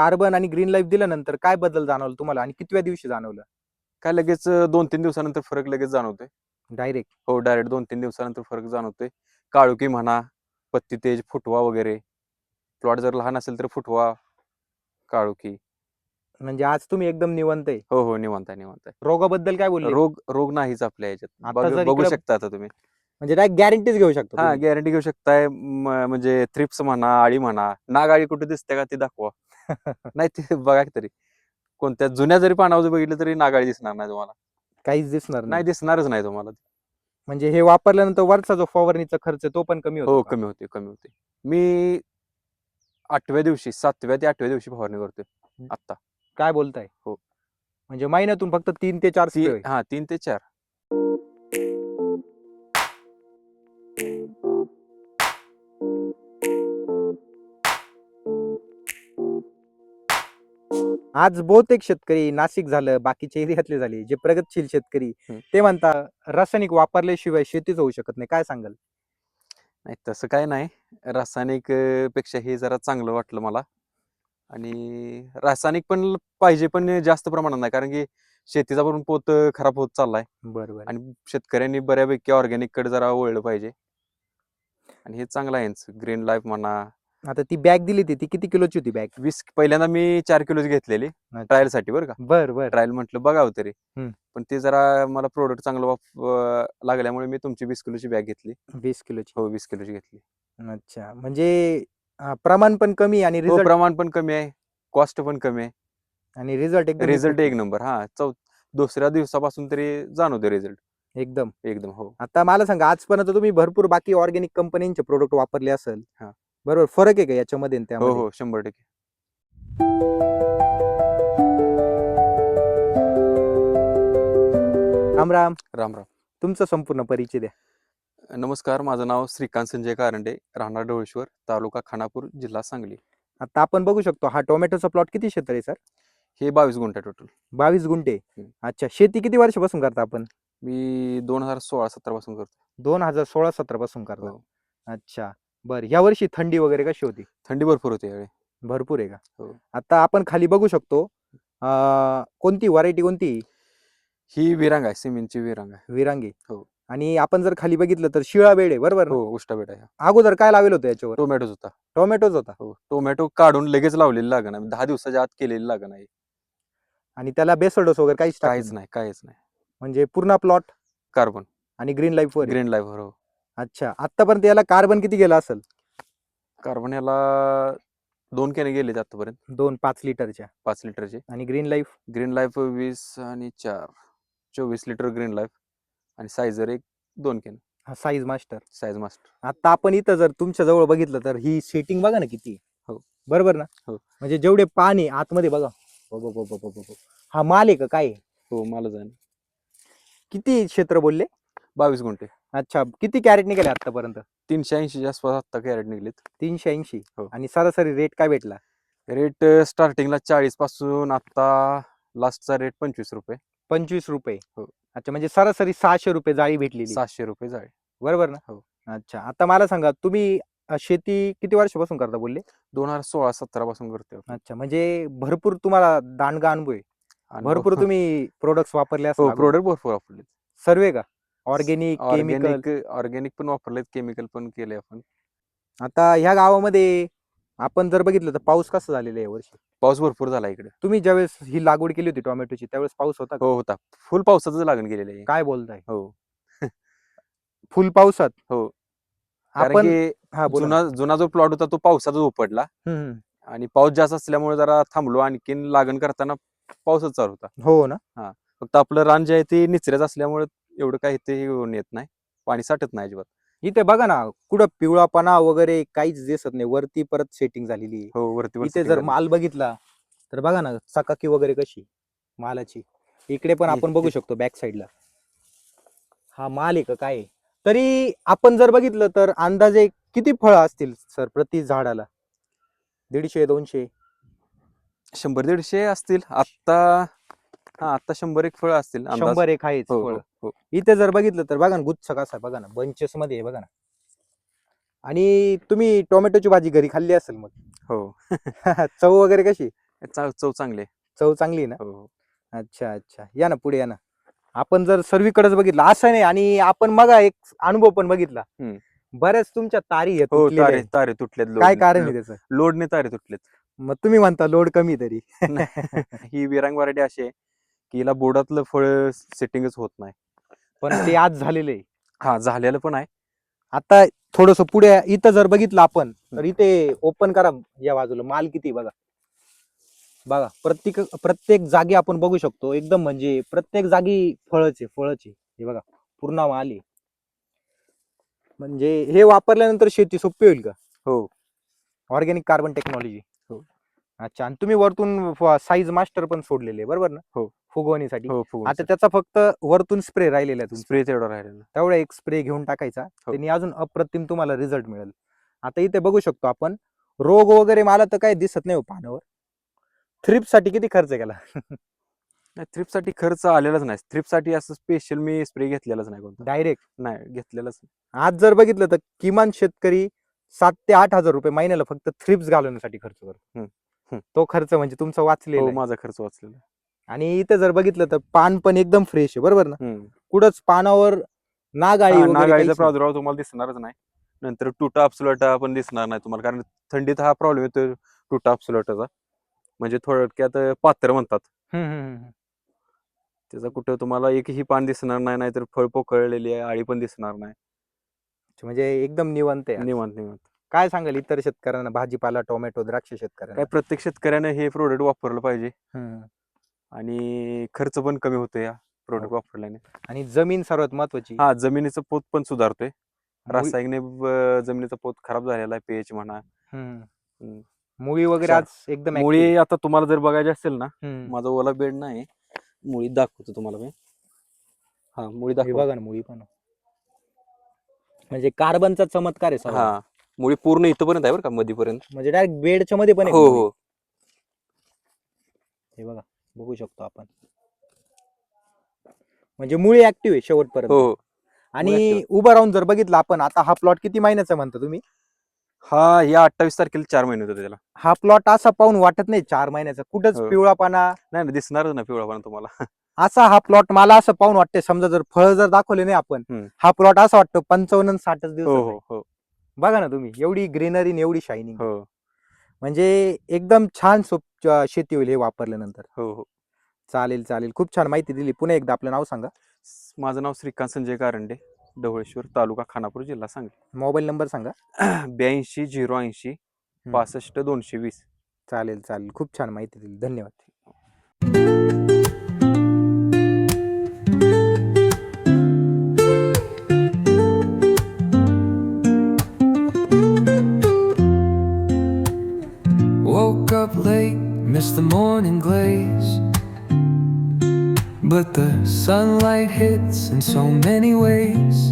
Carbon आणि green life दिल्यानंतर काय बदल जाणवलं तुम्हाला आणि कितव्या दिवशी जाणवलं? काय लगेच दोन तीन दिवसानंतर फरक लगेच जाणवतोय. डायरेक्ट हो डायरेक्ट दोन तीन दिवसानंतर फरक जाणवतोय. काळुकी म्हणा पत्ती तेज फुटवा वगैरे. प्लॉट जर लहान असेल तर फुटवा काळुकी म्हणजे आज तुम्ही एकदम निवंत आहे. हो हो निवांत आहे निवांत आहे. रोगाबद्दल काय बोलले? रोग रोग नाहीच आपल्या याच्यात. आता बघ- जर बघू इकडं- शकता आता तुम्ही. म्हणजे डायरेक्ट गॅरंटीच घेऊ शकतो हा तुम्ही. गॅरंटी घेऊ शकताय. म- म्हणजे थ्रिप्स म्हणा आळी म्हणा नाग आळी कुठे दिसते का ते दाखवा. नाही ते बघा तरी. कोणत्या जुन्या जरी पानावर बघितलं तरी नागाळी दिसणार नाही तुम्हाला. काहीच दिसणार नाही नाही. दिसणारच नाही तुम्हाला म्हणजे हे वापरल्यानंतर वरचा जो फवारणीचा खर्च आहे, तो पण कमी होतो हो का? कमी होते कमी होते मी आठव्या दिवशी सातव्या ते आठव्या दिवशी फवारणी करतोय आता काय बोलताय? हो. म्हणजे महिन्यातून फक्त तीन ते चार ती. हा तीन ते चार. आज बहुतेक शेतकरी नाशिक झालं बाकीचे एरियातले झाले जे प्रगतशील शेतकरी. ते म्हणता रासायनिक वापरल्याशिवाय शेतीच होऊ शकत नाही. काय सांगाल? नाही तसं काय नाही. रासायनिकपेक्षा हे जरा चांगलं वाटलं मला. आणि रासायनिक पण पाहिजे पण जास्त प्रमाणात नाही. कारण की शेतीचा पण पोत खराब होत चाललाय. बरोबर. आणि शेतकऱ्यांनी बऱ्यापैकी ऑर्गॅनिककडे जरा वळलं पाहिजे. आणि हे चांगलं आहे. ग्रीन लाईफ म्हणा आता ती बॅग दिली ती ती किती किलोची होती बॅग? वीस पहिल्यांदा मी चार किलोची घेतलेली ट्रायलसाठी बरं का. बर बर. ट्रायल म्हटलं बघावं तरी. पण ते जरा मला प्रोडक्ट चांगलं वाप लागल्यामुळे मी तुमची वीस किलोची बॅग घेतली. वीस किलोची? हो वीस किलोची घेतली. अच्छा. म्हणजे प्रमाण पण कमी आणि हो प्रमाण पण कमी आहे. कॉस्ट पण कमी आहे. आणि रिझल्ट एकदम रिझल्ट. एक नंबर हा. चौ दुसऱ्या दिवसापासून तरी जाणवते रिझल्ट एकदम. एकदम हो. आता मला सांगा आजपर्यंत तुम्ही भरपूर बाकी ऑर्गॅनिक कंपन्यांचे प्रोडक्ट वापरले असेल. बरोबर फरक आहे का याच्यामध्ये आणि हो त्यामध्ये? हो शंभर टक्के. राम राम. राम राम. तुमचा संपूर्ण परिचय द्या. नमस्कार माझं नाव श्रीकांत संजय कारंडे राहणार ढवळेश्वर तालुका खानापूर जिल्हा सांगली. आता आपण बघू शकतो हा टोमॅटोचा प्लॉट किती क्षेत्र आहे सर? हे बावीस गुंठा टोटल बावीस गुंठे. हम्म. अच्छा शेती किती वर्षापासून करता आपण? मी दोन हजार सोळा सतरा पासून करतो. दोन हजार सोळा सतरा पासून करता. हो. अच्छा. बर ह्या वर्षी थंडी वगैरे कशी होती? थंडी भरपूर होती यावेळी. भरपूर आहे का? हो. आता आपण खाली बघू शकतो अं, कोणती व्हरायटी कोणती? ही विरांग आहे सिमेंटची विरांग आहे. विरांगी. हो. आणि आपण जर खाली बघितलं तर शिळा बेड आहे बरोबर ना? हो उष्टा बेटा आहे अगोदर काय लावेल होतं याच्यावर? टोमॅटोच होता. टोमॅटोच होता? हो टोमॅटो काढून लगेच लावलेली लागण आहे. दहा दिवसाच्या आत केलेली लागण आहे. आणि त्याला बेसल डोस वगैरे काहीच टाकलं काहीच नाही. काहीच नाही. म्हणजे पूर्ण प्लॉट? कार्बन. आणि ग्रीन लाईफ वर आहे. ग्रीन लाईफ हो. अच्छा. आतापर्यंत याला कार्बन किती गेला असेल? कार्बन याला दोन कॅने गेले आतापर्यंत दोन पाच लिटरच्या. पाच लिटरचे. आणि ग्रीन लाईफ? ग्रीन लाईफ वीस आणि चार. चोवीस लिटर ग्रीन लाईफ. आणि सायझर एक दोन can. Size master. Size master. आता आपण इथं जर तुमच्या जवळ बघितलं तर ही सेटिंग बघा ना किती. हो. बरोबर ना? हो. म्हणजे जेवढे पाणी आतमध्ये बघा. हो, हो, हो, हो, हो, माल आहे का? काय आहे? हो मला जाईन किती क्षेत्र बोलले? बावीस गुंठे. अच्छा किती कॅरेट निघाले आतापर्यंत तीनशे ऐंशी आसपास आत्ता कॅरेट निघलेत. तीनशे ऐंशी? हो. आणि सरासरी रेट काय भेटला? रेट स्टार्टिंगला चाळीसपासून आता लास्टचा रेट पंचवीस रुपये. पंचवीस रुपये. हो. अच्छा म्हणजे सरासरी सहाशे रुपये जाळी भेटलेली. सातशे रुपये जाळे. बरोबर ना? हो. अच्छा आता मला सांगा तुम्ही अ, शेती किती वर्षापासून करता बोलले? दोन हजार सोळा सतरा पासून करते आपण. अच्छा म्हणजे भरपूर तुम्हाला दांडगा अनुभव आहे. आणि भरपूर तुम्ही प्रोडक्ट्स वापरले हो असतील प्रोडक्ट भरपूर वापरले सर्वे का? ऑर्गेनिक केमिकल ऑर्गॅनिक ऑर्गॅनिक पण वापरलेत केमिकल पण केले आपण. आता ह्या गावामध्ये आपण जर बघितलं तर पाऊस कसा झालेला आहे यावर्षी पाऊस भरपूर झाला इकडे. तुम्ही ज्यावेळेस ही लागवड केली होती टोमॅटोची त्यावेळेस पाऊस होता का? हो होता. फुल पावसाचं लागण गेलेलं आहे. काय बोलताय? हो. फुल पावसात? हो. कारण आपण की हा बोला. जुना जुना जो प्लॉट होता तो पावसाचा उपडला हम्म, हम्म. आणि पाऊस जास्त असल्यामुळे जरा थांबलो आणखीन लागण करताना पाऊसच चालू होता. हो ना. फक्त आपलं रान जे आहे ते निचऱ्याच असल्यामुळे एवढं काही ते होऊन येत नाही. पाणी साठत नाही अजिबात. इथे बघा ना कुठं पिवळापणा वगैरे काहीच दिसत नाही. वरती परत सेटिंग झालेली आहे. हो वरती वर इथे जर. माल बघितला तर बघा ना चकाकी वगैरे कशी मालाची. इकडे पण आपण बघू शकतो बॅक साईडला हा माल आहे का काय आहे? तरी आपण जर बघितलं तर अंदाजे किती फळं असतील सर प्रति झाडाला? दीडशे दोनशे? शंभर दीडशे असतील. आता हा आता शंभर एक फळ असतील अंदाज. शंभर एक आहेच हो, फळ. हो, हो. इथे जर बघितलं तर बघा ना गुच्छ कसा आहे बघा ना बंचेस मध्ये आहे बघा ना. आणि तुम्ही टोमॅटोची भाजी घरी खाल्ली असेल मग? हो. चव वगैरे कशी? चा- चव चांगली आहे. चव चांगली आहे ना? हो हो. अच्छा अच्छा. या ना पुढे या ना. आपण जर सर्वीकडेच बघितलं असं नाही आणि आपण मग एक अनुभव पण बघितला. हम्म. बऱ्याच तुमच्या तारी आहेत हो तुटलेल्या तारे आहेत. तारे तुटलेत काय लोडने. कारण आहे त्याचं? लोडने तारे तुटलेत. मग तुम्ही म्हणता लोड कमी तरी. ही विरांग व्हरायटी अशी आहे. की हिला बोर्डातलं फळ सेटिंगच होत नाही. पण ते आज झालेले. हा झालेलं पण आहे. आता थोडस पुढे इथं जर बघितलं आपण तर इथे ओपन करा या बाजूला. माल किती बघा. बघा प्रत्येक प्रत्येक जागी आपण बघू शकतो. एकदम म्हणजे प्रत्येक जागी फळच फळच हे बघा पूर्ण माल आहे. म्हणजे हे वापरल्यानंतर शेती सोपी होईल का? हो. Organic carbon technology. अच्छा. आणि तुम्ही वरतून साईज मास्टर पण सोडलेले बरोबर ना? हो. फुगवणीसाठी. हो आता त्याचा फक्त वरतून स्प्रे राहिलेला आहे. स्प्रे तेवढा राहिलेला. तेवढा एक स्प्रे घेऊन टाकायचा. हो. त्यांनी अजून अप्रतिम तुम्हाला रिझल्ट मिळेल. आता इथे बघू शकतो आपण. रोग वगैरे मला तर काही दिसत नाही हो पानावर. थ्रिपसाठी किती खर्च केला? थ्रिपसाठी खर्च आलेलाच नाही. थ्रिपसाठी असं स्पेशल मी स्प्रे घेतलेलाच नाही कोणता. डायरेक्ट नाही घेतलेलाच. आज जर बघितलं तर किमान शेतकरी सात ते आठ हजार रुपये महिन्याला फक्त थ्रिप्स घालवण्यासाठी खर्च करतो. तो खर्च म्हणजे तुमचा वाचलेला हो आहे. माझा खर्च वाचलेला आहे. आणि इथे जर बघितलं तर पान पण एकदम फ्रेश आहे बरोबर ना हम्म. कुठंच पानावर हा, वगैरे नागाळीचा काहीच नाही. प्रादुर्भाव तुम्हाला दिसणारच नाही नंतर टुटा अपसुलटा पण दिसणार नाही तुम्हाला कारण थंडीत हा प्रॉब्लेम येतो टुटा अपसुलटाचा म्हणजे थोडक्यात पात्र म्हणतात हम्म, हम्म, हम्म. त्याचा कुठं तुम्हाला एकही पान दिसणार नाही नाहीतर फळ पोकळलेली आहे आळी पण दिसणार नाही म्हणजे एकदम निवंत आहे. निवांत निवांत काय सांगाल इतर शेतकऱ्यांना भाजीपाला टोमॅटो द्राक्ष शेतकऱ्यांना काय प्रत्येक शेतकऱ्याने हे प्रोडक्ट वापरलं पाहिजे हम्म. आणि खर्च पण कमी होतो या प्रोडक्ट हो. वापरल्याने आणि जमीन सर्वात महत्वाची हा जमिनीचं पोत पण सुधारतोय रासायनिक जमिनीचा पोत खराब झालेला आहे पीएच म्हणा हम्म. मुळी वगैरे. आज एकदम मुळी आता तुम्हाला जर बघायची असेल ना active. हम्म. माझा ओला बेड नाही मुळी दाखवतो तुम्हाला मी हा मुळी हे दाखव बघा ना मुळी पण म्हणजे कार्बनचा चमत्कार आहे सर्व. हा मुळी पूर्ण इथपर्यंत आहे बरं का मधीपर्यंत. म्हणजे डायरेक्ट बेडच्या मध्ये पण आहे हो. हो. हे बघा बघू शकतो आपण. म्हणजे मुळी ऍक्टिव्ह आहे शेवटपर्यंत. हो हो. आणि उभं राहून जर बघितलं आपण आता हा प्लॉट किती महिन्याचा म्हणता तुम्ही? हा या अठ्ठावीस तारखेला चार महिने होते त्याला. हा प्लॉट असा पाहून वाटत नाही चार महिन्याचा. कुठंच हो. पिवळापाना नाही नाही दिसणारच ना पिवळा पण तुम्हाला. असा हा प्लॉट मला असं पाहून वाटते समजा जर फळ जर दाखवले नाही आपण हम्म. हा प्लॉट असा वाटतो पंचावन्न साठच दिवस हो हो हो. बघा ना तुम्ही एवढी ग्रीनरी एवढी शायनिंग हो. म्हणजे एकदम छान सोप शेती होईल हे वापरल्यानंतर. हो हो. चालेल चालेल. खूप छान माहिती दिली. पुन्हा एकदा आपलं नाव सांगा. माझं नाव श्रीकांत संजय कारंडे ढवळेश्वर तालुका खानापूर जिल्हा सांगली. मोबाईल नंबर सांगा. ब्याऐंशी झिरो ऐंशी पासष्ट दोनशे वीस. चालेल चालेल. खूप छान माहिती दिली. धन्यवाद. Sunlight hits in so many ways.